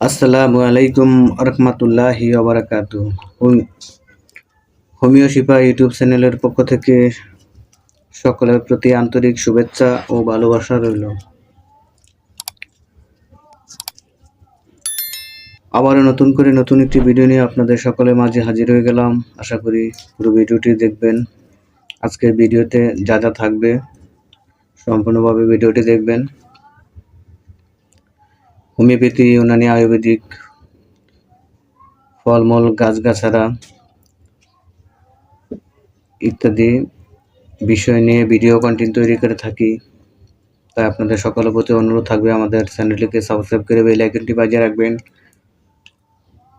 আসসালামু আলাইকুম রহমতুল্লাহি ওবরাকাতু হোমিও শিপা ইউটিউব চ্যানেলের পক্ষ থেকে সকলের প্রতি আন্তরিক শুভেচ্ছা ও ভালোবাসা রইল। আবারও নতুন করে নতুন একটি ভিডিও নিয়ে আপনাদের সকলের মাঝে হাজির হয়ে গেলাম। আশা করি পুরো ভিডিওটি দেখবেন। আজকের ভিডিওতে যা যা থাকবে সম্পূর্ণভাবে ভিডিওটি দেখবেন। হোমিওপ্যাথি, ইউনানি আয়ুর্বেদিক, ফলমূল, গাছগাছারা ইত্যাদি বিষয় নিয়ে ভিডিও কন্টেন্ট তৈরি করে থাকি। তাই আপনাদের সকলের প্রতি অনুরোধ থাকবে আমাদের চ্যানেলটিকে সাবস্ক্রাইব করে বেল আইকনটি বাজিয়ে রাখবেন।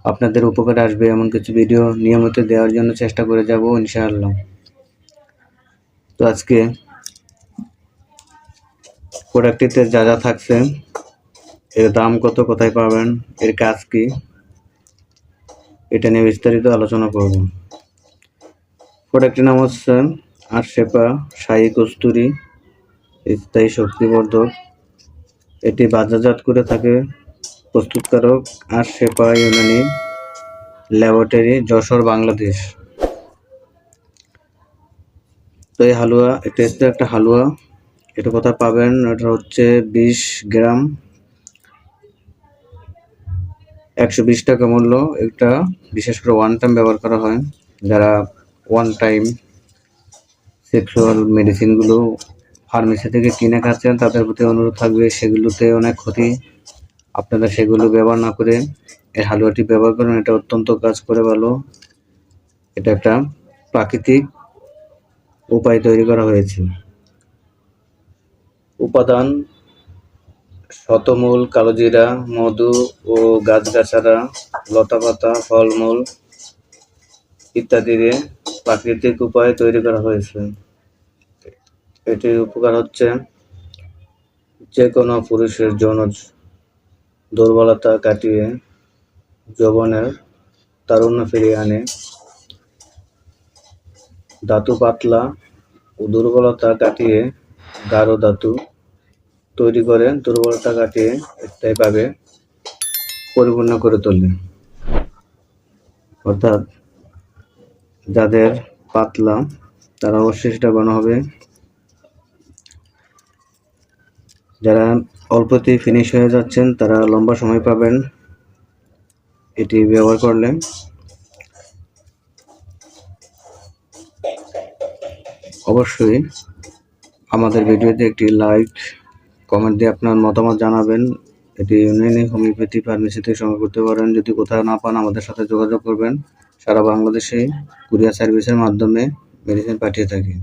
আপনাদের উপকারে আসবে এমন কিছু ভিডিও নিয়মিত দেওয়ার জন্য চেষ্টা করে যাব ইনশাআল্লাহ। তো আজকে প্রোডাক্টটিতে যা যা থাকছে এর দাম কত কোথায় পাবেন? এর কাজ কি? এটা নিয়ে বিস্তারিত আলোচনা করব। প্রোডাক্টের নাম হচ্ছে আরশেপা শাহী কস্তুরি, স্থায়ী শক্তিবর্ধক। এটি বাজারজাত করে থাকে প্রস্তুতকারক আর আরশেপা ইউনানি ল্যাবরেটরি, যশোর, বাংলাদেশ। তো এই হালুয়া, এটা হচ্ছে একটা হালুয়া। এটা কোথায় পাবেন? এটা হচ্ছে বিশ গ্রাম। একশো বিশ টাকা মূল্য। এটা বিশেষ করে ওয়ান টাইম ব্যবহার করা হয়। যারা ওয়ান টাইম সেক্সুয়াল মেডিসিনগুলো ফার্মেসি থেকে কিনে খাচ্ছেন তাদের প্রতি অনুরোধ থাকবে সেগুলোতে অনেক ক্ষতি। আপনারা সেগুলো ব্যবহার না করে এই হালুয়াটি ব্যবহার করুন। এটা অত্যন্ত কাজ করে ভালো। এটা একটা প্রাকৃতিক উপায় তৈরি করা হয়েছে। উপাদান শতমূল, কালোজিরা, মধু ও গাছগাছারা, লতাপাতা, ফলমূল ইত্যাদি দিয়ে প্রাকৃতিক উপায়ে তৈরি করা হয়েছে। এটির উপকার হচ্ছে যে কোনো পুরুষের যৌন দুর্বলতা কাটিয়ে যৌবনের তারুণ্য ফিরিয়ে আনে। ধাতু পাতলা ও দুর্বলতা কাটিয়ে গাঢ় ধাতু তৈরি করে দুর্বলতা কাটিয়ে স্থায়ীভাবে পরিপূর্ণ করে তোলে অর্থাৎ যাদের পাতলা, তারা অবশ্যই সেটা হবে। যারা অল্পতেই ফিনিশ হয়ে যাচ্ছেন, তারা লম্বা সময় পাবেন। এটি ব্যবহার করলে। অবশ্যই আমাদের ভিডিওতে একটি লাইক কমেন্ট দিয়ে আপনার মতামত জানাবেন। এটি ইউনিয়নে হোমিওপ্যাথি ফার্মেসি থেকে সংগ্রহ করতে পারেন। যদি কোথাও না পান, আমাদের সাথে যোগাযোগ করবেন। সারা বাংলাদেশে কুরিয়ার সার্ভিসের মাধ্যমে মেডিসিন পাঠিয়ে থাকি।